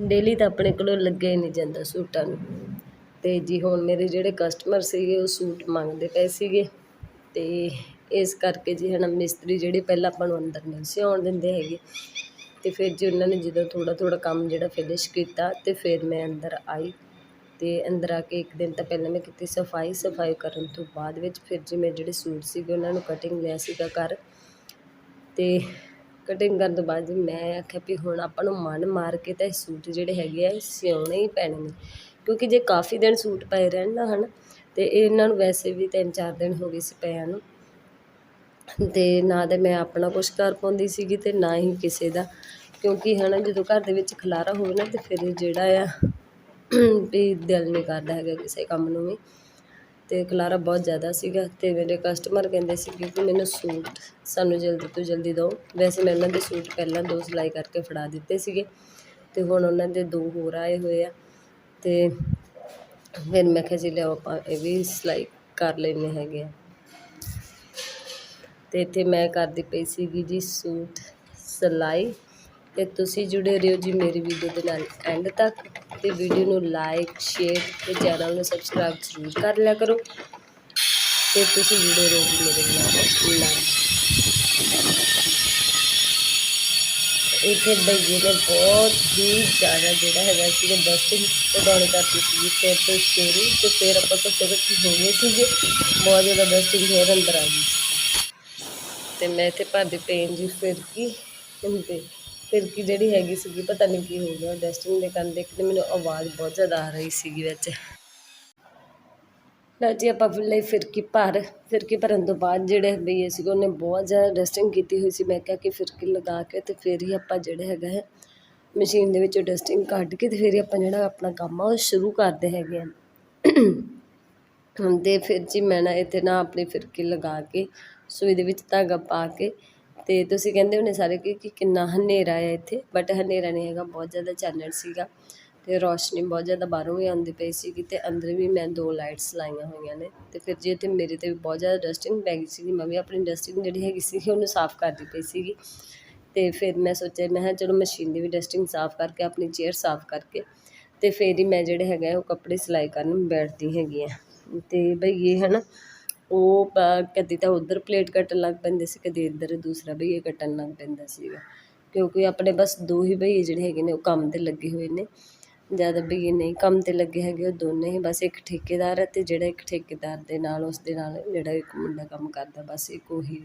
Daily ਤਾਂ ਆਪਣੇ ਕੋਲੋਂ ਲੱਗਿਆ ਹੀ ਨਹੀਂ ਜਾਂਦਾ ਸੂਟਾਂ ਨੂੰ। ਤੇ ਜੀ ਹੁਣ ਮੇਰੇ ਜਿਹੜੇ ਕਸਟਮਰ ਸੀਗੇ, ਉਹ ਸੂਟ ਮੰਗਦੇ ਪਏ ਸੀਗੇ। ਤੇ ਇਸ ਕਰਕੇ ਜੀ ਹਨਾ ਮਿਸਤਰੀ ਜਿਹੜੇ ਪਹਿਲਾਂ ਆਪਾਂ ਨੂੰ ਅੰਦਰ ਨਹੀਂ ਸੀ ਆਉਣ ਦਿੰਦੇ ਹੈਗੇ। ਤੇ ਫਿਰ ਜੀ ਉਹਨਾਂ ਨੇ ਜਦੋਂ ਥੋੜਾ ਥੋੜਾ ਕੰਮ ਜਿਹੜਾ ਫਿਨਿਸ਼ ਕੀਤਾ, ਤੇ ਫਿਰ ਮੈਂ ਅੰਦਰ ਆਈ। ਅਤੇ ਅੰਦਰ ਆ ਕੇ ਇੱਕ ਦਿਨ ਤਾਂ ਪਹਿਲਾਂ ਮੈਂ ਕੀਤੀ ਸਫ਼ਾਈ ਸਫ਼ਾਈ ਕਰਨ ਤੋਂ ਬਾਅਦ ਵਿੱਚ ਫਿਰ ਜੀ ਮੈਂ ਜਿਹੜੇ ਸੂਟ ਸੀਗੇ ਉਹਨਾਂ ਨੂੰ ਕਟਿੰਗ ਲਿਆ ਸੀਗਾ ਕਰ ਅਤੇ ਕਟਿੰਗ ਕਰਨ ਤੋਂ ਬਾਅਦ ਜੀ ਮੈਂ ਆਖਿਆ ਵੀ ਹੁਣ ਆਪਾਂ ਨੂੰ ਮਨ ਮਾਰ ਕੇ ਤਾਂ ਇਹ ਸੂਟ ਜਿਹੜੇ ਹੈਗੇ ਆ, ਇਹ ਸਿਉਣੇ ਹੀ ਪੈਣੇ ਨੇ। ਕਿਉਂਕਿ ਜੇ ਕਾਫੀ ਦਿਨ ਸੂਟ ਪਏ ਰਹਿਣ ਨਾ ਹਨ, ਤੇ ਇਹਨਾਂ ਨੂੰ ਵੈਸੇ ਵੀ ਤਿੰਨ ਚਾਰ ਦਿਨ ਹੋ ਗਏ ਸੀ ਪਿਆਂ ਨੂੰ। ਤੇ ਨਾ ਤਾਂ ਮੈਂ ਆਪਣਾ ਕੁਛ ਕਰ ਪਾਉਂਦੀ ਸੀਗੀ ਅਤੇ ਨਾ ਹੀ ਕਿਸੇ ਦਾ। ਕਿਉਂਕਿ ਹੈ ਨਾ ਜਦੋਂ ਘਰ ਦੇ ਵਿੱਚ ਖਲਾਰਾ ਹੋਵੇ ਨਾ, ਤੇ ਫਿਰ ਜਿਹੜਾ ਆ ਵੀ ਦਿਲ ਨਹੀਂ ਕਰਦਾ ਹੈਗਾ ਕਿਸੇ ਕੰਮ ਨੂੰ ਵੀ। ਅਤੇ ਖਲਾਰਾ ਬਹੁਤ ਜ਼ਿਆਦਾ ਸੀਗਾ ਅਤੇ ਮੇਰੇ ਕਸਟਮਰ ਕਹਿੰਦੇ ਸੀ ਕਿ ਮੈਨੂੰ ਸੂਟ ਸਾਨੂੰ ਜਲਦੀ ਤੋਂ ਜਲਦੀ ਦਿਓ। ਵੈਸੇ ਮੈਂ ਉਹਨਾਂ ਦੇ ਸੂਟ ਪਹਿਲਾਂ ਦੋ ਸਿਲਾਈ ਕਰਕੇ ਫੜਾ ਦਿੱਤੇ ਸੀਗੇ ਅਤੇ ਹੁਣ ਉਹਨਾਂ ਦੇ ਦੋ ਹੋਰ ਆਏ ਹੋਏ ਆ। ਅਤੇ ਫਿਰ ਮੈਂ ਕਿਹਾ ਜੀ ਲਿਆਓ ਆਪਾਂ ਇਹ ਵੀ ਸਿਲਾਈ ਕਰ ਲੈਂਦੇ ਹੈਗੇ ਆ। ਅਤੇ ਇੱਥੇ ਮੈਂ ਕਰਦੀ ਪਈ ਸੀਗੀ ਜੀ ਸੂਟ ਸਿਲਾਈ। ਅਤੇ ਤੁਸੀਂ ਜੁੜੇ ਰਹੋ ਜੀ ਮੇਰੀ ਵੀਡੀਓ ਦੇ ਨਾਲ ਐਂਡ ਤੱਕ। ਤੇ ਵੀਡੀਓ ਨੂੰ ਲਾਈਕ, ਸ਼ੇਅਰ ਤੇ ਚੈਨਲ ਨੂੰ ਸਬਸਕ੍ਰਾਈਬ ਜ਼ਰੂਰ ਕਰ ਲਿਆ ਕਰੋ। ਤੇ ਤੁਸੀਂ ਜੁੜੇ ਰਹੋ ਮੇਰੇ ਨਾਲ ਨਾਲ ਇੱਥੇ ਬਈਏ ਨੇ ਬਹੁਤ ਹੀ ਜ਼ਿਆਦਾ ਜਿਹੜਾ ਹੈਗਾ ਸੀਗਾ ਡਸਟਿੰਗ ਉਡਾਉਣੀ ਕਰਤੀ ਸੀਗੀ ਫਿਰ ਤੋਂ ਸ਼ੁਰੂ ਤੇ ਫਿਰ ਆਪਾਂ ਇਕੱਠੇ ਇਕੱਠੇ ਹੋ ਗਏ ਸੀਗੇ ਬਹੁਤ ਜ਼ਿਆਦਾ ਡਸਟਿੰਗ ਹੋਰ ਅੰਦਰ ਆ ਗਈ ਸੀ। ਤੇ ਮੈਂ ਇੱਥੇ ਭਰਦੀ ਪੇਨ ਜੀ ਫਿਰ ਕੀ? ਤੇ ਫਿਰ ਕੀ ਜਿਹੜੀ ਹੈਗੀ ਸੀਗੀ, ਪਤਾ ਨਹੀਂ ਕੀ ਹੋ ਗਿਆ ਡਸਟਿੰਗ ਦੇ ਕਾਰਨ ਦੇਖ ਕੇ ਮੈਨੂੰ ਆਵਾਜ਼ ਬਹੁਤ ਜ਼ਿਆਦਾ ਆ ਰਹੀ ਸੀਗੀ ਵਿੱਚ। ਲਓ ਜੀ, ਆਪਾਂ ਲਈ ਫਿਰਕੀ ਭਰ ਫਿਰਕੀ ਭਰਨ ਤੋਂ ਬਾਅਦ ਜਿਹੜੇ ਬਈਏ ਸੀਗੇ, ਉਹਨੇ ਬਹੁਤ ਜ਼ਿਆਦਾ ਡਸਟਿੰਗ ਕੀਤੀ ਹੋਈ ਸੀ। ਮੈਂ ਕਿਹਾ ਕਿ ਫਿਰਕੀ ਲਗਾ ਕੇ ਤੇ ਫਿਰ ਹੀ ਆਪਾਂ ਜਿਹੜਾ ਹੈਗਾ ਹੈ ਮਸ਼ੀਨ ਦੇ ਵਿੱਚੋਂ ਡਸਟਿੰਗ ਕੱਢ ਕੇ ਤੇ ਫਿਰ ਹੀ ਆਪਾਂ ਜਿਹੜਾ ਆਪਣਾ ਕੰਮ ਆ, ਉਹ ਸ਼ੁਰੂ ਕਰਦੇ ਹੈਗੇ ਆ। ਤੇ ਫਿਰ ਜੀ ਮੈਂ ਨਾ ਇੱਥੇ ਨਾ ਆਪਣੀ ਫਿਰਕੀ ਲਗਾ ਕੇ, ਸੂਈ ਦੇ ਵਿੱਚ ਧਾਗਾ ਪਾ ਕੇ ਅਤੇ ਤੁਸੀਂ ਕਹਿੰਦੇ ਹੋਣੇ ਸਾਰੇ ਕਿ ਕਿ ਕਿੰਨਾ ਹਨੇਰਾ ਹੈ ਇੱਥੇ ਬਟ ਹਨੇਰਾ ਨਹੀਂ ਹੈਗਾ, ਬਹੁਤ ਜ਼ਿਆਦਾ ਚਾਨਣ ਸੀਗਾ ਅਤੇ ਰੋਸ਼ਨੀ ਬਹੁਤ ਜ਼ਿਆਦਾ ਬਾਹਰੋਂ ਵੀ ਆਉਂਦੀ ਪਈ ਸੀਗੀ ਅਤੇ ਅੰਦਰ ਵੀ ਮੈਂ ਦੋ ਲਾਈਟਸ ਲਾਈਆਂ ਹੋਈਆਂ ਨੇ ਅਤੇ ਫਿਰ ਜੇ ਇੱਥੇ ਮੇਰੇ ਤੇ ਵੀ ਬਹੁਤ ਜ਼ਿਆਦਾ ਡਸਟਿੰਗ ਪੈ ਗਈ ਸੀਗੀ, ਮੈਂ ਵੀ ਆਪਣੀ ਡਸਟਿੰਗ ਜਿਹੜੀ ਹੈਗੀ ਸੀਗੀ ਉਹਨੂੰ ਸਾਫ਼ ਕਰਦੀ ਪਈ ਸੀਗੀ ਅਤੇ ਫਿਰ ਮੈਂ ਸੋਚਿਆ, ਮੈਂ ਕਿਹਾ ਚਲੋ ਮਸ਼ੀਨ ਦੀ ਵੀ ਡਸਟਿੰਗ ਸਾਫ਼ ਕਰਕੇ, ਆਪਣੀ ਚੇਅਰ ਸਾਫ਼ ਕਰਕੇ ਅਤੇ ਫਿਰ ਹੀ ਮੈਂ ਜਿਹੜੇ ਹੈਗਾ ਉਹ ਕੱਪੜੇ ਸਿਲਾਈ ਕਰਨ ਬੈਠਦੀ ਹੈਗੀ ਹਾਂ ਅਤੇ ਬਈ ਇਹ ਹੈ ਨਾ ਉਹ ਕਦੀ ਤਾਂ ਉਧਰ ਪਲੇਟ ਕੱਟਣ ਲੱਗ ਪੈਂਦੇ ਸੀ, ਕਦੇ ਇੱਧਰ, ਦੂਸਰਾ ਬਈਏ ਕੱਟਣ ਲੱਗ ਪੈਂਦਾ ਸੀਗਾ। ਕਿਉਂਕਿ ਆਪਣੇ ਬਸ ਦੋ ਹੀ ਬਈਏ ਜਿਹੜੇ ਹੈਗੇ ਨੇ, ਉਹ ਕੰਮ ਤੇ ਲੱਗੇ ਹੋਏ ਨੇ। ਜ਼ਿਆਦਾ ਬਈਏ ਨਹੀਂ, ਕੰਮ ਤੇ ਲੱਗੇ ਹੈਗੇ ਉਹ ਦੋਨੇ ਹੀ, ਬਸ ਇੱਕ ਠੇਕੇਦਾਰ ਹੈ ਤੇ ਜਿਹੜਾ ਇੱਕ ਠੇਕੇਦਾਰ ਦੇ ਨਾਲ, ਉਸ ਦੇ ਨਾਲ ਜਿਹੜਾ ਇੱਕ ਮੁੰਡਾ ਕੰਮ ਕਰਦਾ, ਬਸ ਇੱਕ ਉਹੀ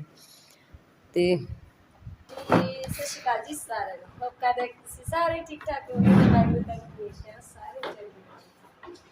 ਅਤੇ ਸਤਿ ਸ਼੍ਰੀ ਅਕਾਲ ਜੀ ਸਾਰਿਆਂ ਨੂੰ। ਹੋਪ ਕਰਦੇ ਤੁਸੀਂ ਸਾਰੇ ਠੀਕ ਠਾਕ ਹੋਵੋਗੇ ਮੈਂ ਵੀ ਤੱਕ ਸਾਰੇ ਚੰਗੇ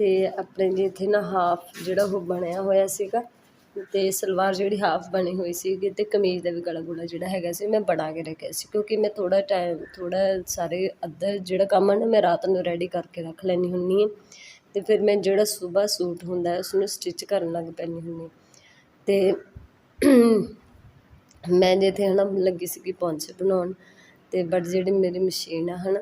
ਅਤੇ ਆਪਣੇ ਜੀ ਇੱਥੇ ਨਾ ਹਾਫ ਜਿਹੜਾ ਉਹ ਬਣਿਆ ਹੋਇਆ ਸੀਗਾ ਅਤੇ ਸਲਵਾਰ ਜਿਹੜੀ ਹਾਫ ਬਣੀ ਹੋਈ ਸੀਗੀ ਅਤੇ ਕਮੀਜ਼ ਦਾ ਵੀ ਗਲਾ ਗੁਲਾ ਜਿਹੜਾ ਹੈਗਾ ਸੀ ਮੈਂ ਬਣਾ ਕੇ ਰੱਖਿਆ ਸੀ ਕਿਉਂਕਿ ਮੈਂ ਥੋੜ੍ਹਾ ਟਾਈਮ ਥੋੜ੍ਹਾ ਸਾਰੇ ਅੱਧਾ ਜਿਹੜਾ ਕੰਮ ਹੈ ਨਾ ਮੈਂ ਰਾਤ ਨੂੰ ਰੈਡੀ ਕਰਕੇ ਰੱਖ ਲੈਂਦੀ ਹੁੰਦੀ ਹਾਂ ਅਤੇ ਫਿਰ ਮੈਂ ਜਿਹੜਾ ਸੁਬਾਹ ਸੂਟ ਹੁੰਦਾ ਉਸਨੂੰ ਸਟਿਚ ਕਰਨ ਲੱਗ ਪੈਂਦੀ ਹੁੰਦੀ ਅਤੇ ਮੈਂ ਜਿੱਥੇ ਹੈ ਨਾ ਲੱਗੀ ਸੀਗੀ ਪੌਂਚੇ ਬਣਾਉਣ ਅਤੇ ਬਟ ਜਿਹੜੀ ਮੇਰੀ ਮਸ਼ੀਨ ਆ ਨਾ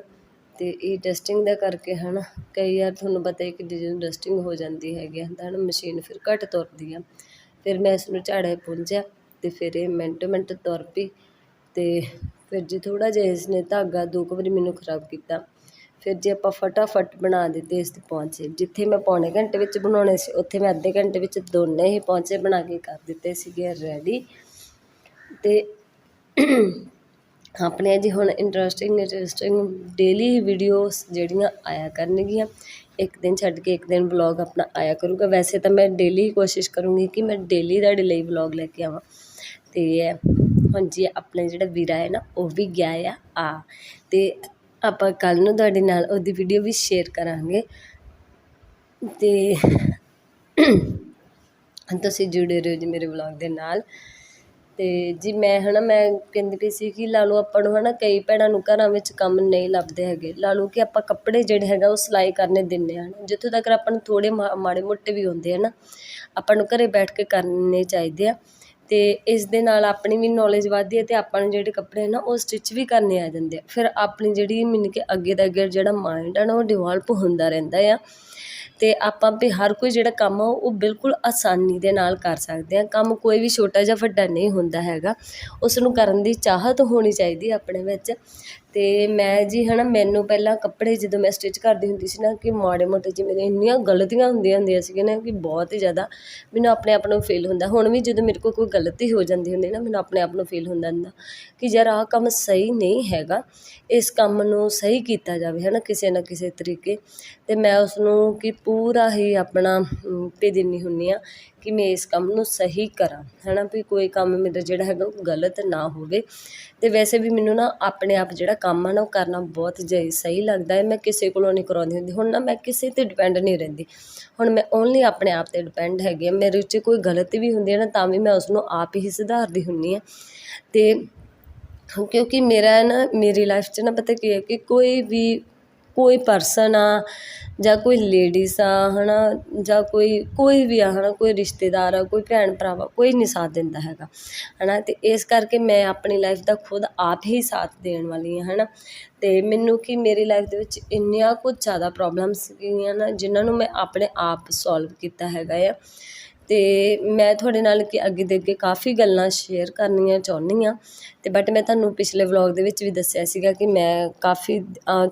ਅਤੇ ਇਹ ਡਸਟਿੰਗ ਦਾ ਕਰਕੇ ਹੈ ਨਾ ਕਈ ਵਾਰ ਤੁਹਾਨੂੰ ਪਤਾ ਹੈ ਕਿ ਜਦੋਂ ਡਸਟਿੰਗ ਹੋ ਜਾਂਦੀ ਹੈਗੀ ਆ, ਤਾਂ ਹੈ ਨਾ ਮਸ਼ੀਨ ਫਿਰ ਘੱਟ ਤੁਰਦੀ ਆ। ਫਿਰ ਮੈਂ ਇਸ ਨੂੰ ਝਾੜੇ ਪੁੰਝਿਆ ਅਤੇ ਫਿਰ ਇਹ ਮਿੰਟ ਮਿੰਟ ਤੁਰ ਪਈ ਅਤੇ ਫਿਰ ਜੇ ਥੋੜ੍ਹਾ ਜਿਹਾ ਇਸ ਨੇ ਧਾਗਾ ਦੋ ਕੁ ਵਾਰੀ ਮੈਨੂੰ ਖਰਾਬ ਕੀਤਾ, ਫਿਰ ਜੇ ਆਪਾਂ ਫਟਾਫਟ ਬਣਾ ਦਿੱਤੇ ਇਸ ਦੇ ਪੌਂਚੇ। ਜਿੱਥੇ ਮੈਂ ਪੌਣੇ ਘੰਟੇ ਵਿੱਚ ਬਣਾਉਣੇ ਸੀ, ਉੱਥੇ ਮੈਂ ਅੱਧੇ ਘੰਟੇ ਵਿੱਚ ਦੋਨੇ ਹੀ ਪੌਂਚੇ ਬਣਾ ਕੇ ਕਰ ਦਿੱਤੇ ਸੀਗੇ ਰੈਡੀ ਅਤੇ ਆਪਣੇ ਜੀ ਹੁਣ ਇੰਟਰਸਟਿੰਗ ਇੰਟਰਸਟਿੰਗ ਡੇਲੀ ਵੀਡੀਓਸ ਜਿਹੜੀਆਂ ਆਇਆ ਕਰਨਗੀਆਂ। ਇੱਕ ਦਿਨ ਛੱਡ ਕੇ ਇੱਕ ਦਿਨ ਵਲੋਗ ਆਪਣਾ ਆਇਆ ਕਰੂਗਾ। ਵੈਸੇ ਤਾਂ ਮੈਂ ਡੇਲੀ ਹੀ ਕੋਸ਼ਿਸ਼ ਕਰੂੰਗੀ ਕਿ ਮੈਂ ਡੇਲੀ ਤੁਹਾਡੇ ਲਈ ਵਲੋਗ ਲੈ ਕੇ ਆਵਾਂ। ਤੇ ਹੁਣ ਜੀ ਆਪਣੇ ਜਿਹੜਾ ਵੀਰਾ ਹੈ ਨਾ, ਉਹ ਵੀ ਗਿਆ ਆ ਆ। ਤੇ ਆਪਾਂ ਕੱਲ੍ਹ ਨੂੰ ਤੁਹਾਡੇ ਨਾਲ ਉਹਦੀ ਵੀਡੀਓ ਵੀ ਸ਼ੇਅਰ ਕਰਾਂਗੇ। ਅਤੇ ਤੁਸੀਂ ਜੁੜੇ ਰਹੋ ਜੀ ਮੇਰੇ ਵਲੌਗ ਦੇ ਨਾਲ। ਅਤੇ ਜੀ ਮੈਂ ਹੈ ਨਾ ਮੈਂ ਕਹਿੰਦੀ ਪਈ ਸੀ ਕਿ ਲਾ ਲਓ ਆਪਾਂ ਨੂੰ ਹੈ ਨਾ ਕਈ ਭੈਣਾਂ ਨੂੰ ਘਰਾਂ ਵਿੱਚ ਕੰਮ ਨਹੀਂ ਲੱਭਦੇ ਹੈਗੇ। ਲਾ ਲਓ ਕਿ ਆਪਾਂ ਕੱਪੜੇ ਜਿਹੜੇ ਹੈਗਾ ਉਹ ਸਿਲਾਈ ਕਰਨੇ ਦਿੰਦੇ ਹਾਂ ਜਿੱਥੋਂ ਤੱਕ ਆਪਾਂ ਨੂੰ ਥੋੜ੍ਹੇ ਮਾ, ਮਾੜੇ ਮੋਟੇ ਵੀ ਹੁੰਦੇ ਨਾ, ਆਪਾਂ ਨੂੰ ਘਰ ਬੈਠ ਕੇ ਕਰਨੇ ਚਾਹੀਦੇ ਆ। ਅਤੇ ਇਸ ਦੇ ਨਾਲ ਆਪਣੀ ਵੀ ਨੌਲੇਜ ਵੱਧਦੀ ਹੈ ਅਤੇ ਆਪਾਂ ਨੂੰ ਜਿਹੜੇ ਕੱਪੜੇ ਨਾ ਉਹ ਸਟਿਚ ਵੀ ਕਰਨੇ ਆ ਜਾਂਦੇ ਆ। ਫਿਰ ਆਪਣੀ ਜਿਹੜੀ ਮੀਨ ਕਿ ਅੱਗੇ ਦਾ ਅੱਗੇ ਜਿਹੜਾ ਮਾਈਂਡ ਆ ਨਾ, ਉਹ ਡਿਵੈਲਪ ਹੁੰਦਾ ਰਹਿੰਦਾ ਆ। ਅਤੇ ਆਪਾਂ ਵੀ ਹਰ ਕੋਈ ਜਿਹੜਾ ਕੰਮ ਆ, ਉਹ ਬਿਲਕੁਲ ਆਸਾਨੀ ਦੇ ਨਾਲ ਕਰ ਸਕਦੇ ਹਾਂ ਕੰਮ ਕੋਈ ਵੀ ਛੋਟਾ ਜਾਂ ਵੱਡਾ ਨਹੀਂ ਹੁੰਦਾ ਹੈਗਾ। ਉਸ ਨੂੰ ਕਰਨ ਦੀ ਚਾਹਤ ਹੋਣੀ ਚਾਹੀਦੀ ਆਪਣੇ ਵਿੱਚ। ਅਤੇ ਮੈਂ ਜੀ ਹੈ ਨਾ ਮੈਨੂੰ ਪਹਿਲਾਂ ਕੱਪੜੇ ਜਦੋਂ ਮੈਂ ਸਟਿਚ ਕਰਦੀ ਹੁੰਦੀ ਸੀ ਨਾ, ਕਿ ਮਾੜੇ ਮੋਟੇ ਜਿਹੇ ਮੇਰੇ ਇੰਨੀਆਂ ਗਲਤੀਆਂ ਹੁੰਦੀਆਂ ਹੁੰਦੀਆਂ ਸੀਗੀਆਂ ਨਾ, ਕਿ ਬਹੁਤ ਹੀ ਜ਼ਿਆਦਾ ਮੈਨੂੰ ਆਪਣੇ ਆਪ ਨੂੰ ਫੀਲ ਹੁੰਦਾ। ਹੁਣ ਵੀ ਜਦੋਂ ਮੇਰੇ ਕੋਲ ਕੋਈ ਗਲਤੀ ਹੋ ਜਾਂਦੀ ਹੁੰਦੀ ਨਾ, ਮੈਨੂੰ ਆਪਣੇ ਆਪ ਨੂੰ ਫੀਲ ਹੁੰਦਾ ਹੁੰਦਾ ਕਿ ਯਾਰ ਆਹ ਕੰਮ ਸਹੀ ਨਹੀਂ ਹੈਗਾ। ਇਸ ਕੰਮ ਨੂੰ ਸਹੀ ਕੀਤਾ ਜਾਵੇ ਹੈ ਨਾ ਕਿਸੇ ਨਾ ਕਿਸੇ ਤਰੀਕੇ। ਅਤੇ ਮੈਂ ਉਸਨੂੰ ਕਿ ਪੂਰਾ ਹੀ ਆਪਣਾ ਪੇ ਦਿੰਦੀ ਹੁੰਦੀ ਹਾਂ ਕਿ ਮੈਂ ਇਸ ਕੰਮ ਨੂੰ ਸਹੀ ਕਰਾਂ। ਹੈ ਨਾ ਵੀ ਕੋਈ ਕੰਮ ਮੇਰਾ ਜਿਹੜਾ ਹੈਗਾ ਉਹ ਗਲਤ ਨਾ ਹੋਵੇ। ਅਤੇ ਵੈਸੇ ਵੀ ਮੈਨੂੰ ਨਾ ਆਪਣੇ ਆਪ ਜਿਹੜਾ ਕੰਮ ਆ ਨਾ ਉਹ ਕਰਨਾ ਬਹੁਤ ਜੇ, ਸਹੀ ਲੱਗਦਾ ਹੈ। ਮੈਂ ਕਿਸੇ ਕੋਲੋਂ ਨਹੀਂ ਕਰਵਾਉਂਦੀ ਹੁੰਦੀ। ਹੁਣ ਨਾ ਮੈਂ ਕਿਸੇ ਤੇ ਡਿਪੈਂਡ ਨਹੀਂ ਰਹਿੰਦੀ। ਹੁਣ ਮੈਂ ਓਨਲੀ ਆਪਣੇ ਆਪ ਤੇ ਡਿਪੈਂਡ ਹੈਗੀ ਆ। ਮੇਰੇ 'ਚ ਕੋਈ ਗਲਤੀ ਵੀ ਹੁੰਦੀ ਹੈ ਨਾ ਤਾਂ ਵੀ ਮੈਂ ਉਸਨੂੰ ਆਪ ਹੀ ਸੁਧਾਰਦੀ ਹੁੰਦੀ ਹਾਂ ਅਤੇ ਕਿਉਂਕਿ ਮੇਰਾ ਨਾ, ਮੇਰੀ ਲਾਈਫ 'ਚ ਨਾ ਪਤਾ ਕੀ ਹੈ ਕਿ ਕੋਈ ਵੀ ਕੋਈ ਪਰਸਨ ਆ ਜਾਂ ਕੋਈ ਲੇਡੀਜ਼ ਆ ਹੈ ਨਾ ਜਾਂ ਕੋਈ ਕੋਈ ਵੀ ਆ ਹੈ ਨਾ ਕੋਈ ਰਿਸ਼ਤੇਦਾਰ ਆ, ਕੋਈ ਭੈਣ ਭਰਾ ਵਾ ਕੋਈ ਨਹੀਂ ਸਾਥ ਦਿੰਦਾ ਹੈਗਾ ਹੈ ਨਾ ਅਤੇ ਇਸ ਕਰਕੇ ਮੈਂ ਆਪਣੀ ਲਾਈਫ ਦਾ ਖੁਦ ਆਪ ਹੀ ਸਾਥ ਦੇਣ ਵਾਲੀ ਹਾਂ ਹੈ ਨਾ ਅਤੇ ਮੈਨੂੰ ਕਿ ਮੇਰੀ ਲਾਈਫ ਦੇ ਵਿੱਚ ਇੰਨੀਆਂ ਕੁਝ ਜ਼ਿਆਦਾ ਪ੍ਰੋਬਲਮਸ ਸੀਗੀਆਂ ਨਾ, ਜਿਨ੍ਹਾਂ ਨੂੰ ਮੈਂ ਆਪਣੇ ਆਪ ਸੋਲਵ ਕੀਤਾ ਹੈਗਾ ਆ ਅਤੇ ਮੈਂ ਤੁਹਾਡੇ ਨਾਲ ਕਿ ਅੱਗੇ ਦੇ ਅੱਗੇ ਕਾਫੀ ਗੱਲਾਂ ਸ਼ੇਅਰ ਕਰਨੀਆਂ ਚਾਹੁੰਦੀ ਹਾਂ ਅਤੇ ਬਟ ਮੈਂ ਤੁਹਾਨੂੰ ਪਿਛਲੇ ਵਲੋਗ ਦੇ ਵਿੱਚ ਵੀ ਦੱਸਿਆ ਸੀਗਾ ਕਿ ਮੈਂ ਕਾਫੀ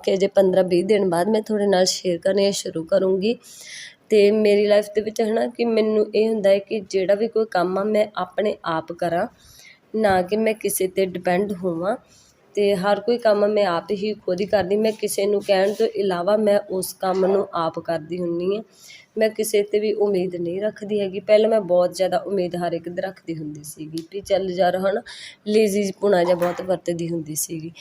ਕਿ ਅਜੇ ਪੰਦਰਾਂ ਵੀਹ ਦਿਨ ਬਾਅਦ ਮੈਂ ਤੁਹਾਡੇ ਨਾਲ ਸ਼ੇਅਰ ਕਰਨੀਆਂ ਸ਼ੁਰੂ ਕਰੂੰਗੀ। ਅਤੇ ਮੇਰੀ ਲਾਈਫ ਦੇ ਵਿੱਚ ਹੈ ਨਾ ਕਿ ਮੈਨੂੰ ਇਹ ਹੁੰਦਾ ਹੈ ਕਿ ਜਿਹੜਾ ਵੀ ਕੋਈ ਕੰਮ ਆ ਮੈਂ ਆਪਣੇ ਆਪ ਕਰਾਂ, ਨਾ ਕਿ ਮੈਂ ਕਿਸੇ 'ਤੇ ਡਿਪੈਂਡ ਹੋਵਾਂ। ਅਤੇ ਹਰ ਕੋਈ ਕੰਮ ਮੈਂ ਆਪ ਹੀ ਖੁਦ ਹੀ ਕਰਦੀ, ਮੈਂ ਕਿਸੇ ਨੂੰ ਕਹਿਣ ਤੋਂ ਇਲਾਵਾ ਮੈਂ ਉਸ ਕੰਮ ਨੂੰ ਆਪ ਕਰਦੀ ਹੁੰਦੀ ਹਾਂ। ਮੈਂ ਕਿਸੇ 'ਤੇ ਵੀ ਉਮੀਦ ਨਹੀਂ ਰੱਖਦੀ ਹੈਗੀ। ਪਹਿਲਾਂ ਮੈਂ ਬਹੁਤ ਜ਼ਿਆਦਾ ਉਮੀਦ ਹਰ ਇੱਕ 'ਤੇ ਰੱਖਦੀ ਹੁੰਦੀ ਸੀਗੀ ਵੀ ਚੱਲ ਯਾਰ ਹੈ ਨਾ ਲੇਜ਼ੀਪੁਣਾ ਜਿਹਾ ਬਹੁਤ ਵਰਤਦੀ ਹੁੰਦੀ ਸੀਗੀ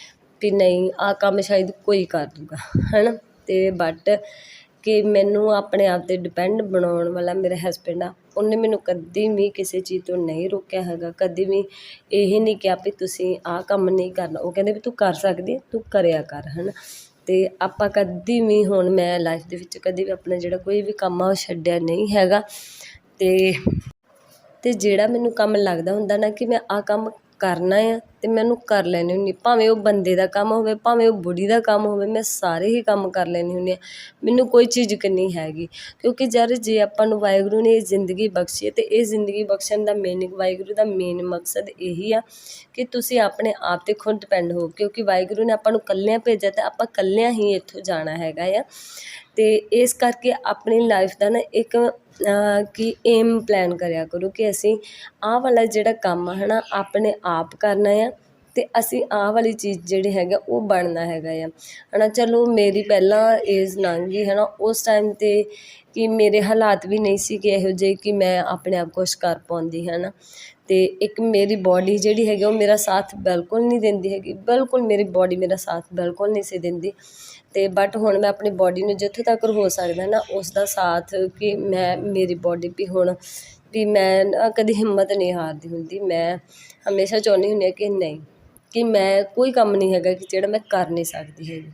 ਵੀ ਨਹੀਂ, ਆਹ ਕੰਮ ਸ਼ਾਇਦ ਕੋਈ ਕਰ ਦੂਗਾ ਹੈ ਨਾ ਅਤੇ ਬਟ ਕਿ ਮੈਨੂੰ ਆਪਣੇ ਆਪ 'ਤੇ ਡਿਪੈਂਡ ਬਣਾਉਣ ਵਾਲਾ ਮੇਰਾ ਹਸਬੈਂਡ ਆ, ਉਹਨੇ ਮੈਨੂੰ ਕਦੀ ਵੀ ਕਿਸੇ ਚੀਜ਼ ਤੋਂ ਨਹੀਂ ਰੋਕਿਆ ਹੈਗਾ, ਕਦੀ ਵੀ ਇਹ ਨਹੀਂ ਕਿਹਾ ਵੀ ਤੁਸੀਂ ਆਹ ਕੰਮ ਨਹੀਂ ਕਰਨਾ। ਉਹ ਕਹਿੰਦੇ ਵੀ ਤੂੰ ਕਰ ਸਕਦੀ ਤੂੰ ਕਰਿਆ ਕਰ ਹੈ ਨਾ ਅਤੇ ਆਪਾਂ ਕਦੇ ਵੀ ਹੁਣ ਮੈਂ ਲਾਈਫ ਦੇ ਵਿੱਚ ਕਦੇ ਵੀ ਆਪਣਾ ਜਿਹੜਾ ਕੋਈ ਵੀ ਕੰਮ ਆ ਉਹ ਛੱਡਿਆ ਨਹੀਂ ਹੈਗਾ ਅਤੇ ਅਤੇ ਜਿਹੜਾ ਮੈਨੂੰ ਕੰਮ ਲੱਗਦਾ ਹੁੰਦਾ ਨਾ ਕਿ ਮੈਂ ਆਹ ਕੰਮ ਕਰਨਾ ਆ ਅਤੇ ਮੈਂ ਉਹਨੂੰ ਕਰ ਲੈਂਦੀ ਹੁੰਦੀ ਭਾਵੇਂ ਉਹ ਬੰਦੇ ਦਾ ਕੰਮ ਹੋਵੇ, ਭਾਵੇਂ ਉਹ ਬੁੜੀ ਦਾ ਕੰਮ ਹੋਵੇ, ਮੈਂ ਸਾਰੇ ਹੀ ਕੰਮ ਕਰ ਲੈਂਦੀ ਹੁੰਦੀ ਹਾਂ ਮੈਨੂੰ ਕੋਈ ਝਿਜਕ ਨਹੀਂ ਹੈਗੀ। ਕਿਉਂਕਿ ਯਾਰ ਜੇ ਆਪਾਂ ਨੂੰ ਵਾਹਿਗੁਰੂ ਨੇ ਇਹ ਜ਼ਿੰਦਗੀ ਬਖਸ਼ੀ ਹੈ ਅਤੇ ਇਹ ਜ਼ਿੰਦਗੀ ਬਖਸ਼ਣ ਦਾ ਮੇਨ ਵਾਹਿਗੁਰੂ ਦਾ ਮੇਨ ਮਕਸਦ ਇਹੀ ਆ ਕਿ ਤੁਸੀਂ ਆਪਣੇ ਆਪ 'ਤੇ ਖੁਦ ਡਿਪੈਂਡ ਹੋ। ਕਿਉਂਕਿ ਵਾਹਿਗੁਰੂ ਨੇ ਆਪਾਂ ਨੂੰ ਇਕੱਲਿਆਂ ਭੇਜਿਆ ਤਾਂ ਆਪਾਂ ਇਕੱਲਿਆਂ ਹੀ ਇੱਥੋਂ ਜਾਣਾ ਹੈਗਾ ਆ। ਅਤੇ ਇਸ ਕਰਕੇ ਆਪਣੀ ਲਾਈਫ ਦਾ ਨਾ ਇੱਕ ਕਿ ਏਮ ਪਲੈਨ ਕਰਿਆ ਕਰੋ ਕਿ ਅਸੀਂ ਆਹ ਵਾਲਾ ਜਿਹੜਾ ਕੰਮ ਆ ਹੈ ਨਾ ਆਪਣੇ ਆਪ ਕਰਨਾ ਆ ਅਤੇ ਅਸੀਂ ਆਹ ਵਾਲੀ ਚੀਜ਼ ਜਿਹੜੀ ਹੈਗਾ ਉਹ ਬਣਨਾ ਹੈਗਾ ਆ। ਹੈ ਨਾ ਚਲੋ ਮੇਰੀ ਪਹਿਲਾਂ ਏਜ ਲੰਘ ਗਈ ਹੈ ਨਾ ਉਸ ਟਾਈਮ 'ਤੇ ਕਿ ਮੇਰੇ ਹਾਲਾਤ ਵੀ ਨਹੀਂ ਸੀ ਕਿ ਇਹੋ ਜਿਹੇ ਕਿ ਮੈਂ ਆਪਣੇ ਆਪ ਕੁਛ ਕਰ ਪਾਉਂਦੀ ਹੈ ਨਾ ਅਤੇ ਇੱਕ ਮੇਰੀ ਬੋਡੀ ਜਿਹੜੀ ਹੈਗੀ ਉਹ ਮੇਰਾ ਸਾਥ ਬਿਲਕੁਲ ਨਹੀਂ ਦਿੰਦੀ ਹੈਗੀ। ਬਿਲਕੁਲ ਮੇਰੀ ਬੋਡੀ ਮੇਰਾ ਸਾਥ ਬਿਲਕੁਲ ਨਹੀਂ ਸੀ ਦਿੰਦੀ। ਅਤੇ ਬਟ ਹੁਣ ਮੈਂ ਆਪਣੀ ਬੋਡੀ ਨੂੰ ਜਿੱਥੋਂ ਤੱਕ ਹੋ ਸਕਦਾ ਨਾ ਉਸ ਦਾ ਸਾਥ ਕਿ ਮੈਂ, ਮੇਰੀ ਬੋਡੀ ਵੀ ਹੁਣ ਵੀ ਮੈਂ ਨਾ ਕਦੀ ਹਿੰਮਤ ਨਹੀਂ ਹਾਰਦੀ ਹੁੰਦੀ। ਮੈਂ ਹਮੇਸ਼ਾ ਚਾਹੁੰਦੀ ਹੁੰਦੀ ਹਾਂ ਕਿ ਨਹੀਂ, ਕਿ ਮੈਂ ਕੋਈ ਕੰਮ ਨਹੀਂ ਹੈਗਾ ਕਿ ਜਿਹੜਾ ਮੈਂ ਕਰ ਨਹੀਂ ਸਕਦੀ ਹੈਗੀ।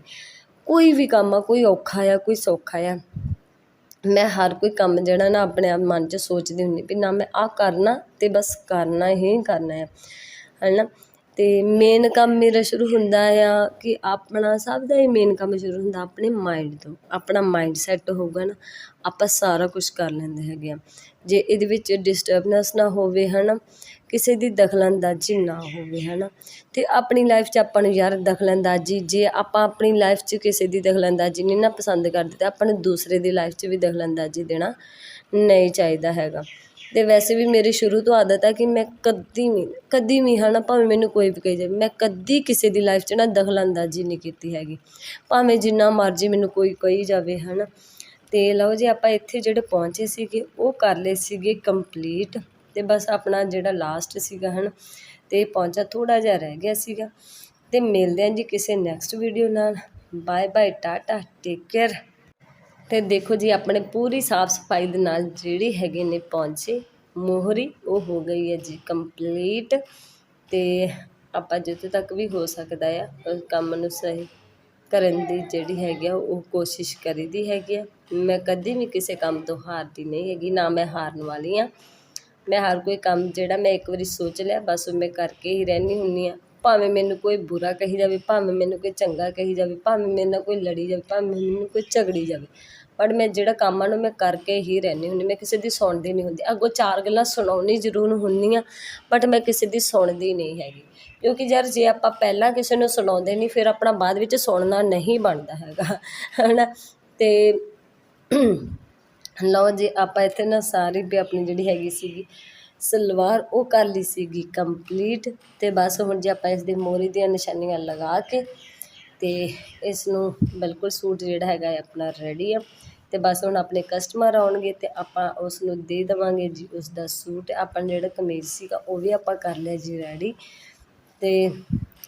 ਕੋਈ ਵੀ ਕੰਮ ਆ, ਕੋਈ ਔਖਾ ਆ, ਕੋਈ ਸੌਖਾ ਆ ਮੈਂ ਹਰ ਕੋਈ ਕੰਮ ਜਿਹੜਾ ਨਾ ਆਪਣੇ ਆਪ ਮਨ 'ਚ ਸੋਚਦੀ ਹੁੰਦੀ ਵੀ ਨਾ ਮੈਂ ਆਹ ਕਰਨਾ ਅਤੇ ਬਸ ਕਰਨਾ ਹੀ ਕਰਨਾ ਆ। ਹੈ ਨਾ ਅਤੇ ਮੇਨ ਕੰਮ ਮੇਰਾ ਸ਼ੁਰੂ ਹੁੰਦਾ ਆ ਕਿ ਆਪਣਾ ਸਭ ਦਾ ਹੀ ਮੇਨ ਕੰਮ ਸ਼ੁਰੂ ਹੁੰਦਾ, ਆਪਣੇ ਮਾਇੰਡ ਤੋਂ, ਆਪਣਾ ਮਾਇੰਡ ਸੈੱਟ ਹੋਊਗਾ ਨਾ, ਆਪਾਂ ਸਾਰਾ ਕੁਛ ਕਰ ਲੈਂਦੇ ਹੈਗੇ ਹਾਂ ਜੇ ਇਹਦੇ ਵਿੱਚ ਡਿਸਟਰਬਨੈਂਸ ਨਾ ਹੋਵੇ ਹੈ ਨਾ ਕਿਸੇ ਦੀ ਦਖਲਅੰਦਾਜ਼ੀ ਨਾ ਹੋਵੇ ਹੈ ਨਾ ਅਤੇ ਆਪਣੀ ਲਾਈਫ 'ਚ ਆਪਾਂ ਨੂੰ ਯਾਰ ਦਖਲਅੰਦਾਜ਼ੀ, ਜੇ ਆਪਾਂ ਆਪਣੀ ਲਾਈਫ 'ਚ ਕਿਸੇ ਦੀ ਦਖਲਅੰਦਾਜ਼ੀ ਨਹੀਂ ਨਾ ਪਸੰਦ ਕਰਦੇ, ਤਾਂ ਆਪਾਂ ਨੂੰ ਦੂਸਰੇ ਦੀ ਲਾਈਫ 'ਚ ਵੀ ਦਖਲਅੰਦਾਜ਼ੀ ਦੇਣਾ ਨਹੀਂ ਚਾਹੀਦਾ ਹੈਗਾ। ਅਤੇ ਵੈਸੇ ਵੀ ਮੇਰੀ ਸ਼ੁਰੂ ਤੋਂ ਆਦਤ ਹੈ ਕਿ ਮੈਂ ਕਦੀ ਵੀ ਕਦੀ ਵੀ ਹੈ ਨਾ, ਭਾਵੇਂ ਮੈਨੂੰ ਕੋਈ ਵੀ ਕਹੀ ਜਾਵੇ, ਮੈਂ ਕਦੀ ਕਿਸੇ ਦੀ ਲਾਈਫ 'ਚ ਨਾ ਦਖਲ ਅੰਦਾਜ਼ੀ ਨਹੀਂ ਕੀਤੀ ਹੈਗੀ। ਭਾਵੇਂ ਜਿੰਨਾ ਮਰਜ਼ੀ ਮੈਨੂੰ ਕੋਈ ਕਹੀ ਜਾਵੇ ਹੈ ਨਾ ਅਤੇ ਲਓ ਜੀ, ਆਪਾਂ ਇੱਥੇ ਜਿਹੜੇ ਪਹੁੰਚੇ ਸੀਗੇ, ਉਹ ਕਰ ਲਏ ਸੀਗੇ ਕੰਪਲੀਟ ਅਤੇ ਬਸ ਆਪਣਾ ਜਿਹੜਾ ਲਾਸਟ ਸੀਗਾ ਹੈ ਨਾ ਅਤੇ ਪਹੁੰਚਾ ਥੋੜ੍ਹਾ ਜਿਹਾ ਰਹਿ ਗਿਆ ਸੀਗਾ। ਅਤੇ ਮਿਲਦੇ ਹਾਂ ਜੀ ਕਿਸੇ ਨੈਕਸਟ ਵੀਡੀਓ ਨਾਲ। Bye bye tata take care ਤੇ ਦੇਖੋ ਜੀ, ਆਪਣੇ ਪੂਰੀ ਸਾਫ਼ ਸਫ਼ਾਈ ਦੇ ਨਾਲ ਜਿਹੜੀ ਹੈਗੇ ਨੇ ਪਹੁੰਚੇ ਮੋਹਰੀ, ਉਹ ਹੋ ਗਈ ਹੈ ਜੀ ਕੰਪਲੀਟ ਤੇ ਆਪਾਂ ਜਿੱਥੇ ਤੱਕ ਵੀ ਹੋ ਸਕਦਾ ਆ ਉਸ ਕੰਮ ਨੂੰ ਸਹੀ ਕਰਨ ਦੀ ਜਿਹੜੀ ਹੈਗੀ ਆ, ਉਹ ਕੋਸ਼ਿਸ਼ ਕਰੀਦੀ ਹੈਗੀ ਆ। ਮੈਂ ਕਦੀ ਵੀ ਕਿਸੇ ਕੰਮ ਤੋਂ ਹਾਰਦੀ ਨਹੀਂ ਹੈਗੀ, ਨਾ ਮੈਂ ਹਾਰਨ ਵਾਲੀ ਆ। ਮੈਂ ਹਰ ਕੋਈ ਕੰਮ ਜਿਹੜਾ ਮੈਂ ਇੱਕ ਵਾਰੀ ਸੋਚ ਲਿਆ, ਬਸ ਉਹ ਮੈਂ ਕਰਕੇ ਹੀ ਰਹਿੰਦੀ ਹੁੰਦੀ ਆ। ਭਾਵੇਂ ਮੈਨੂੰ ਕੋਈ ਬੁਰਾ ਕਹੀ ਜਾਵੇ, ਭਾਵੇਂ ਮੈਨੂੰ ਕੋਈ ਚੰਗਾ ਕਹੀ ਜਾਵੇ, ਭਾਵੇਂ ਮੇਰੇ ਨਾਲ ਕੋਈ ਲੜੀ ਜਾਵੇ, ਭਾਵੇਂ ਮੈਨੂੰ ਕੋਈ ਝਗੜੀ ਜਾਵੇ ਪਰ ਮੈਂ ਜਿਹੜਾ ਕੰਮ ਆ ਨੂੰ ਮੈਂ ਕਰਕੇ ਹੀ ਰਹਿੰਦੀ ਹੁੰਦੀ, ਮੈਂ ਕਿਸੇ ਦੀ ਸੁਣਦੀ ਨਹੀਂ ਹੁੰਦੀ। ਅੱਗੋਂ ਚਾਰ ਗੱਲਾਂ ਸੁਣਾਉਣੀ ਜ਼ਰੂਰ ਹੁੰਦੀਆਂ ਬਟ ਮੈਂ ਕਿਸੇ ਦੀ ਸੁਣਦੀ ਨਹੀਂ ਹੈਗੀ। ਕਿਉਂਕਿ ਯਾਰ ਜੇ ਆਪਾਂ ਪਹਿਲਾਂ ਕਿਸੇ ਨੂੰ ਸੁਣਾਉਂਦੇ ਨਹੀਂ, ਫਿਰ ਆਪਣਾ ਬਾਅਦ ਵਿੱਚ ਸੁਣਨਾ ਨਹੀਂ ਬਣਦਾ ਹੈਗਾ, ਹਨਾ? ਤੇ ਲਓ ਜੀ, ਆਪਾਂ ਇੱਥੇ ਨਾ ਸਾਰੀ ਵੀ ਆਪਣੀ ਜਿਹੜੀ ਹੈਗੀ ਸੀਗੀ ਸਲਵਾਰ ਉਹ ਕਰ ਲਈ ਸੀਗੀ ਕੰਪਲੀਟ ਅਤੇ ਬਸ ਹੁਣ ਜੇ ਆਪਾਂ ਇਸ ਦੀ ਮੋਰੀ ਦੀਆਂ ਨਿਸ਼ਾਨੀਆਂ ਲਗਾ ਕੇ ਅਤੇ ਇਸ ਨੂੰ ਬਿਲਕੁਲ ਸੂਟ ਜਿਹੜਾ ਹੈਗਾ ਆਪਣਾ ਰੈਡੀ ਆ। ਅਤੇ ਬਸ ਹੁਣ ਆਪਣੇ ਕਸਟਮਰ ਆਉਣਗੇ ਅਤੇ ਆਪਾਂ ਉਸ ਨੂੰ ਦੇ ਦੇਵਾਂਗੇ ਜੀ ਉਸ ਦਾ ਸੂਟ। ਆਪਾਂ ਜਿਹੜਾ ਕਮੀਜ਼ ਸੀਗਾ ਉਹ ਵੀ ਆਪਾਂ ਕਰ ਲਿਆ ਜੀ ਰੈਡੀ ਅਤੇ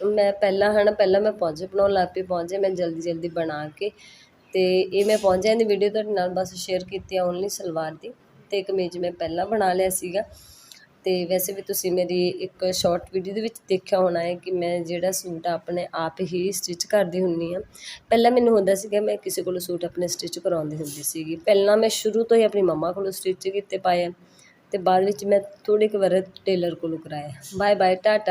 ਮੈਂ ਪਹਿਲਾਂ ਹਨ, ਪਹਿਲਾਂ ਮੈਂ ਪੌਂਚੇ ਬਣਾਉਣ ਲੱਗ ਪਈ, ਪੌਂਚੇ ਮੈਂ ਜਲਦੀ ਜਲਦੀ ਬਣਾ ਕੇ ਅਤੇ ਇਹ ਮੈਂ ਪੌਂਚਿਆਂ ਦੀ ਵੀਡੀਓ ਤੁਹਾਡੇ ਨਾਲ ਬਸ ਸ਼ੇਅਰ ਕੀਤੀ ਆ ਓਨਲੀ ਸਲਵਾਰ ਦੀ। ਅਤੇ ਕਮੀਜ਼ ਮੈਂ ਪਹਿਲਾਂ ਬਣਾ ਲਿਆ ਸੀਗਾ। ਅਤੇ ਵੈਸੇ ਵੀ ਤੁਸੀਂ ਮੇਰੀ ਇੱਕ ਸ਼ੋਰਟ ਵੀਡੀਓ ਦੇ ਵਿੱਚ ਦੇਖਿਆ ਹੋਣਾ ਹੈ ਕਿ ਮੈਂ ਜਿਹੜਾ ਸੂਟ ਆ ਆਪਣੇ ਆਪ ਹੀ ਸਟਿਚ ਕਰਦੀ ਹੁੰਦੀ ਹਾਂ। ਪਹਿਲਾਂ ਮੈਨੂੰ ਹੁੰਦਾ ਸੀਗਾ ਮੈਂ ਕਿਸੇ ਕੋਲੋਂ ਸੂਟ ਆਪਣੇ ਸਟਿਚ ਕਰਾਉਂਦੀ ਹੁੰਦੀ ਸੀਗੀ। ਪਹਿਲਾਂ ਮੈਂ ਸ਼ੁਰੂ ਤੋਂ ਹੀ ਆਪਣੀ ਮੰਮਾ ਕੋਲੋਂ ਸਟਿਚ ਕੀਤੇ ਪਾਏ ਆ ਤੇ ਬਾਅਦ ਵਿੱਚ ਮੈਂ ਥੋੜ੍ਹੇ ਕੁ ਵਾਰ ਟੇਲਰ ਕੋਲੋਂ ਕਰਾਇਆ। Bye bye Tata